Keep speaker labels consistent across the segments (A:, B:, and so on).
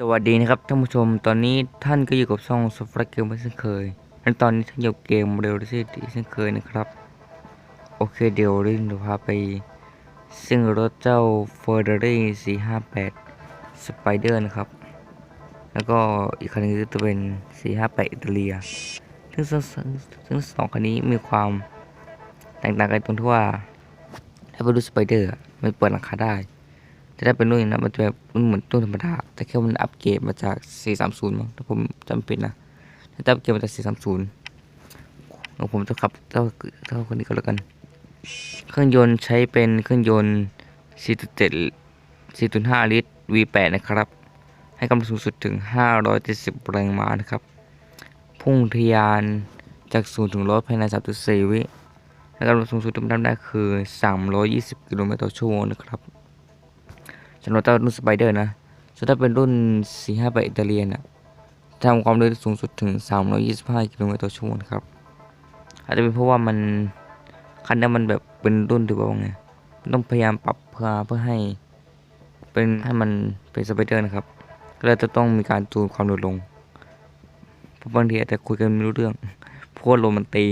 A: สวัสดีนะครับท่านผู้ชมตอนนี้ท่านก็อยู่กับช่องสฟรักเกมเหมือนเช่นเคยและตอนนี้ท่านอยู่เกมเรลซิตี้เช่นเคยนะครับโอเคเดี๋ยวรื่องจะพาไป ซึ่งรถเจ้า Ferrari 458 Spider นะครับ แล้วก็อีกคันนึงจะเป็น 458อิตาเลียซึ่งซึ่งซึ่งสองคันนี้มีความแตกต่างกันตรงที่ว่าถ้าเป็นรุ่น Spider อะมันเปิดหลังคาได้ จะได้เป็นรุ่นนี้นะมันจะแบบรุ่นเหมือนรุ่นธรรมดา แต่แค่มันอัปเกรดมาจาก 430มั้งถ้าผมจำผิดนะถ้าอัปเกรดมาจาก 430แล้วผมจะขับเท่าเท่าคนนี้ก็แล้วกัน เครื่องยนต์ใช้เป็นเครื่องยนต์ 4.7 4.5 ลิตร V8 นะครับ ให้กำลังสูงสุดถึง 570 แรงม้านะครับ พุ่งทะยานจาก 0 ถึง100ภายใน 3.4 วิและกำลังสูงสุดที่มันทำได้คือ 320 กิโลเมตรต่อชั่วโมงนะครับ สำหรับเจ้ารุ่นสไปเดอร์นะส่วนถ้าเป็นรุ่น 458อิตาเลียนอะทำความเร็วสูงสุดถึง 325 กิโลเมตรต่อชั่วโมงครับ อาจจะเป็นเพราะว่ามันคันนี้มันแบบเป็นรุ่นที่ว่าไงต้องพยายามปรับเพื่อเพื่อให้ เป็นให้มันเป็นสไปเดอร์นะครับ ก็เลยจะต้องมีการจูนความเร็วลง เพราะบางทีอาจจะคุยกันไม่รู้เรื่องเพราะว่าลมมันตี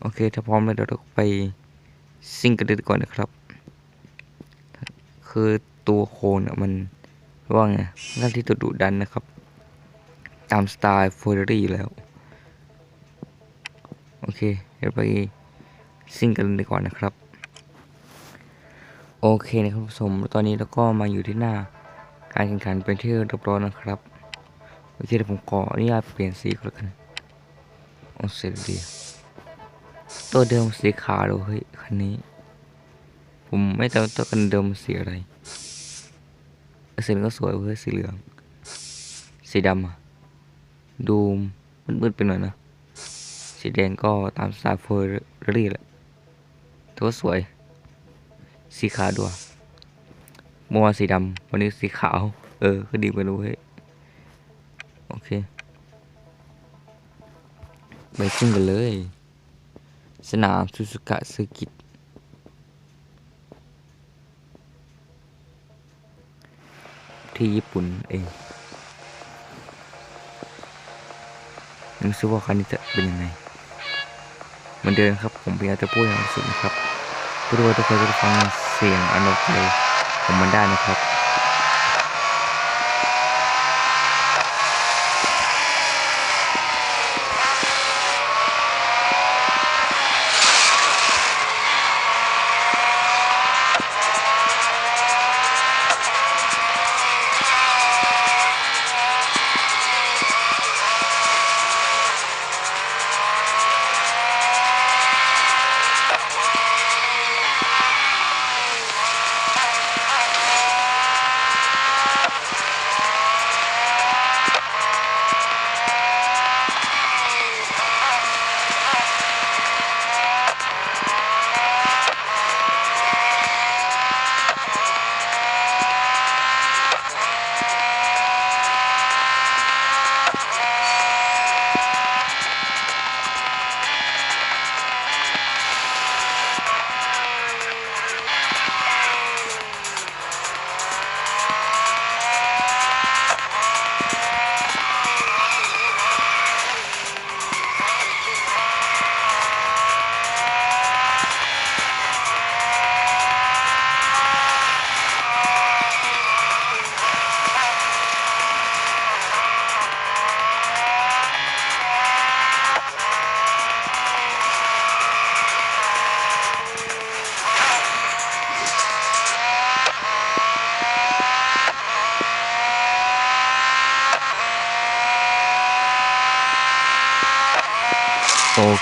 A: โอเค ถ้าพร้อมแล้วเดี๋ยวเราไปซิ่งกันเลยดีก่อนนะครับ คือตัวโคนอะมันว่าไงหน้าที่ตัวดุดันนะครับ ตามสไตล์เฟอร์รารี่แล้ว โอเค เดี๋ยวไปซิ่งกันเลยดีกว่อนนะครับ โอเคนะครับผู้ชมตอนนี้เราก็มาอยู่ที่หน้า การแข่งขันเป็นที่เรียบร้อยนะครับโอเคเดี๋ยวผมขออนุญาตเปลี่ยนสีก่อนแล้วกันโอเสร็จดีตัวเดิมสีขาวเลยเฮ้ยคันนี้ ผมไม่จำตัวกันเดิมสีอะไรสีเหลืองก็สวยเว้ยสีเหลือง สีดำอะดูมืดๆไปหน่อยนะ สีแดงก็ตามสไตล์เฟอร์รี่แหละแต่ว่าสวย สีขาวด้วยเมื่อวานสีดำวันนี้สีขาว เออ ก็ดีไปรู้เฮ้ยโอเค ไปซิ่งกันเลย สนามซูซูกะซอร์กิต ที่ญี่ปุ่นเองนึกว่าคันนี้จะเป็นยังไงเหมือนเดิมครับผมพยายามจะพูดอย่างสุดนะครับเพื่อว่าทุกคนจะฟังเสียงอันโอเคของมันได้นะครับ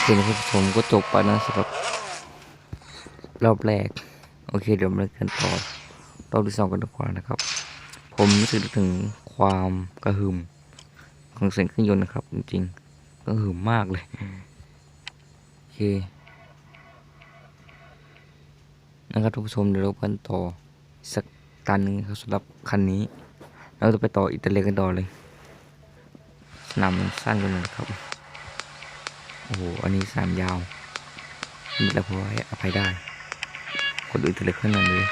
A: เคนะครับผมก็จบไปนะสำหรับรอบแรก โอเคเดี๋ยวมาเล่นกันต่อรอบที่สองกันดีกว่านะครับ ผมรู้สึกถึงความกระหึ่มของเสียงเครื่องยนต์นะครับ จริงๆกระหึ่มมากเลย โอเค นะครับทุกผู้ชมเดี๋ยวเรากันต่อสักตันนึงครับสำหรับคันนี้เราจะไปต่ออิตาเลียกันต่อเลยสนามมันสั้นกันน่อยครับ โอ้โห อันนี้สามยาวมีแล้วพอให้อภัยได้ คนอื่นทะเลขึ้นนั่นเลย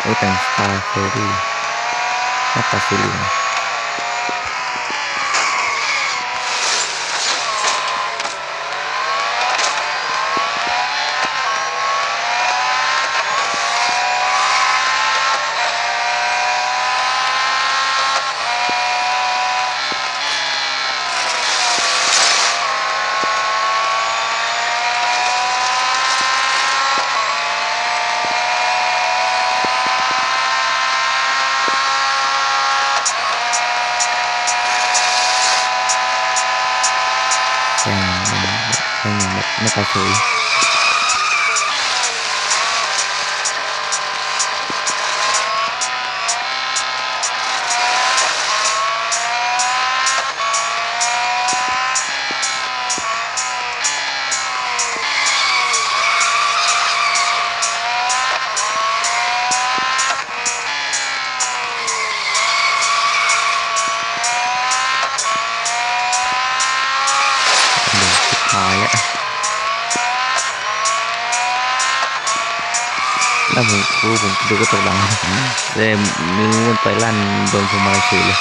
A: โอ้แต่งสไตล์เฟอร์รี่หน้าตาสีเหลือง แซงแซงอย่างแบบหน้าตาสวย รู้ผมดูก็ตกหลังเลยนิ้วมันไปลั่นโดนผมมาเฉยเลย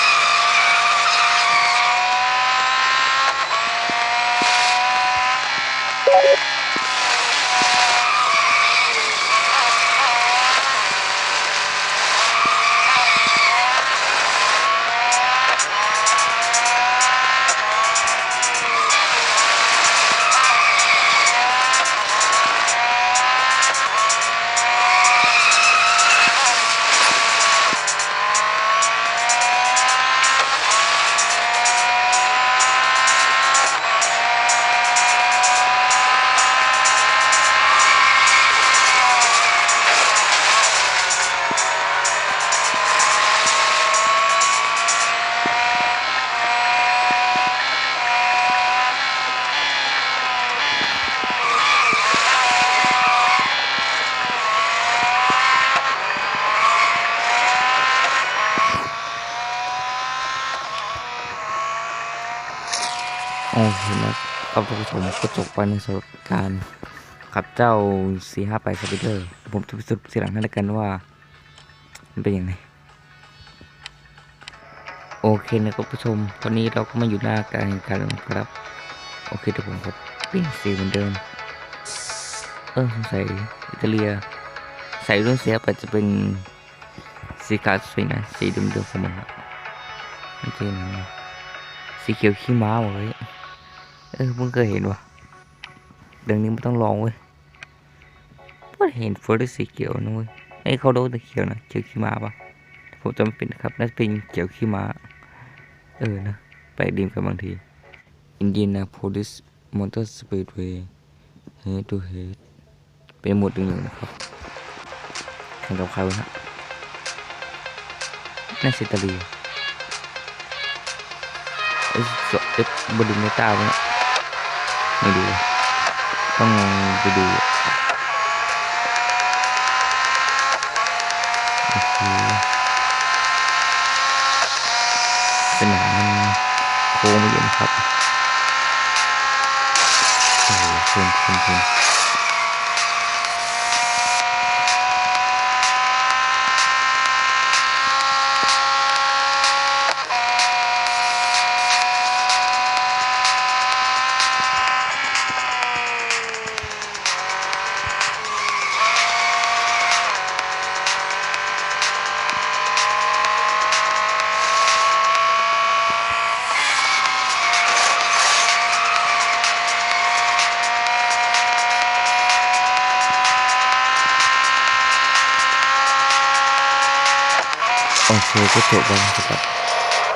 A: โอ้เห็นแล้วครับท่านผู้ชมก็จบไปในสำหรับการขับเจ้า 458สปิเดอร์ผมจะไปสรุปทีหลังให้แล้วกันว่า มันเป็นยังไงโอเคนะครับผู้ชม ตอนนี้เราก็มาอยู่หน้าการแข่งขันแล้วครับ โอเคเดี๋ยวผมครับเปลี่ยนสีเหมือนเดิม เออสงสัยอิตาเลีย ใส่รุ่นเสียไปจะเป็นสีขาวสวยนะสีเดิมๆของมันอะไม่ใช่นะสีเขียวขี้ม้าหมดเลย เออเพิ่งเคยเห็นว่ะเรื่องนี้ไม่ต้องลองเว้ยเพิ่งเห็นเฟอร์ดสีเขียวนะเว้ยไอ้เขาโดนต่เขียวนะเขียวขี้มาปะผมจำไม่ผิดนะครับน่าจะเป็นเขียวขี้มาเออนะไปลกดีมกันบางทีอินเดียนาโพลิสมอเตอร์สปีดเวย์เฮดทูเฮดเป็นหมวดหนึ่งๆนะครับแข่งกับใครวะนะน่าเซตาลีเอ้ยสเอฟบดินเมตาเนี่ย ไม่ดูต้องไปดูโอเคสนามมันโค้งไปเยอะนะครับโอ้โหเชิญเชิญเชิญ โอเคก็จบแล้วนะครับ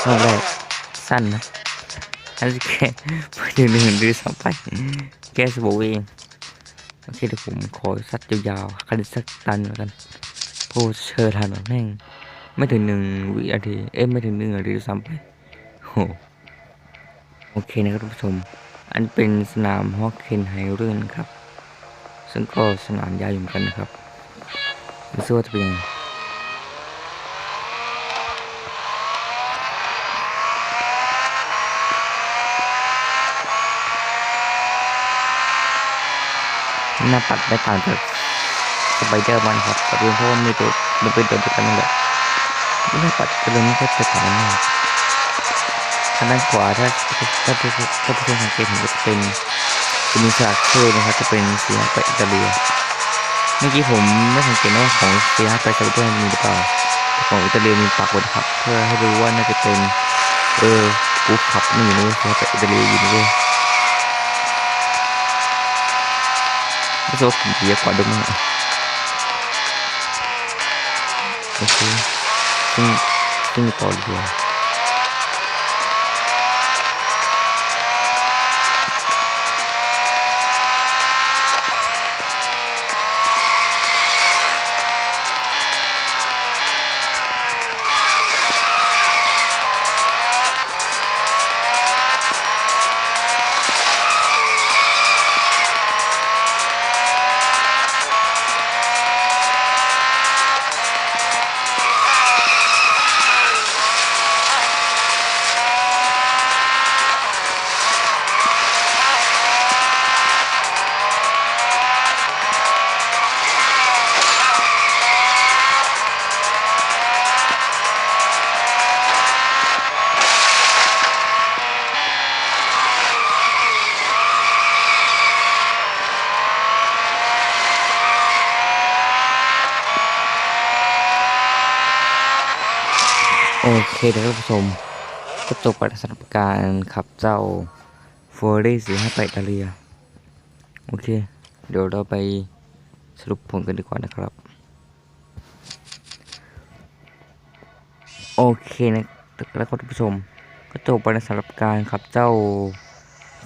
A: รอบแรกสั้นนะอันนี้แค่ไปหนึ่งหนึ่งหรือสองไปแค่สบู่เองโอเคเดี๋ยวผมขอสัตว์ยาวๆคันสักตันแล้วกันโอ้เชิญทันหรอแม่งไม่ถึงหนึ่งวินาทีเอ้ยไม่ถึงหนึ่งนาทีด้วยซ้ำไปโหโอเคนะครับท่านผู้ชม อันเป็นสนามฮอกเคนไฮเรื่องครับ ซึ่งก็สนามยาวอยู่เหมือนกันนะครับไม่รู้ว่าจะเป็นยังไง หน้าปัดไม่ต่างจากสไปเดอร์มันครับแต่เพียงเพราะว่ามีตัวมันเป็นตัวเดียวกันนั่นแหละไม่ได้ปัดก็เลยไม่ค่อยจะต่างมากทางด้านขวาถ้าถ้าถ้าถ้าถ้าเพื่อนสังเกตเห็นก็จะเป็นจะมีฉากเชื่นะครับจะเป็นสีหน้าไปอิตาเลียเมื่อกี้ผมไม่สังเกตว่าของสีหน้าไปซาอุดิมีหรือเปล่าของอิตาเลียมีปากบนครับ เพื่อให้รู้ว่าน่าจะเป็นเออกูขับนี่อยู่นเว้ยสีหน้าไปอิตาเลียอยู่นะเว้ย ไม่ใช่ว่าผมเเคเรือโอเคเดี๋ยวท่านผู้ชมก็จบไปสำหรับการขับเจ้า f o r d สีห้าไปอิตาเลียโอเค เดี๋ยวเราไปสรุปผลกันดีกว่านะครับ โอเคนะแล้วก็ท่านผู้ชม ก็จบไปสำหรับการขับเจ้า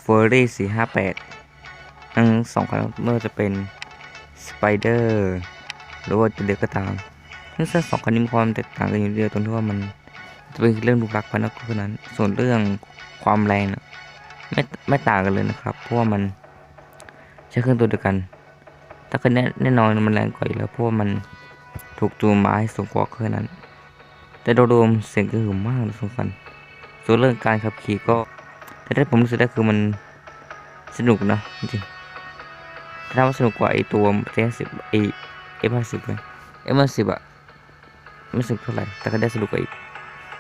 A: f o r d สีห้าแปดทั้งสองคันเมื่อจะเป็น Spider หรือว่าจะเลือกก็ตามทั้งสองคันนี้มีความแตกต่างกันอยู่เดียวตรงที่ว่ามัน เป็นเรื่องรูปลักษณ์ภายนอกเท่านั้น ส่วนเรื่องความแรงนะไม่ไม่ต่างกันเลยนะครับ เพราะว่ามันใช้เครื่องตัวเดียวกันแต่คันนี้แน่นอนมันแรงกว่าอยู่แล้วเพราะว่ามันถูกจูงมาให้สูงกว่าเครื่องนั้น แต่โดยรวมเสียงกระหึ่มมากเลยสำคัญส่วนเรื่องการขับขี่ก็ แต่ที่ผมรู้สึกได้คือมันสนุกนะจริงถ้าว่าสนุกกว่าไอตัวเจสิบไอเอฟห้าสิบเลยเอฟห้าสิบอะไม่สนุกเท่าไหร่แต่ก็ได้สนุกกว่าอีก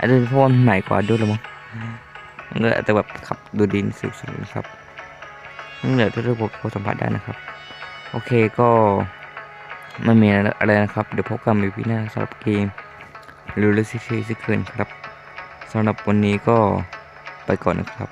A: อาจจะเพราะว่ามันใหม่กว่าด้วยละมั้งมันก็อาจจะแบบขับดูดินสุดๆนะครับนั่นแหละที่เราพอสัมผัสได้นะครับ โอเคก็ไม่มีอะไรนะครับ เดี๋ยวพบกันในวิหน้าสำหรับเกมลูลิซิเชซิเคินครับสำหรับวันนี้ก็ไปก่อนนะครับ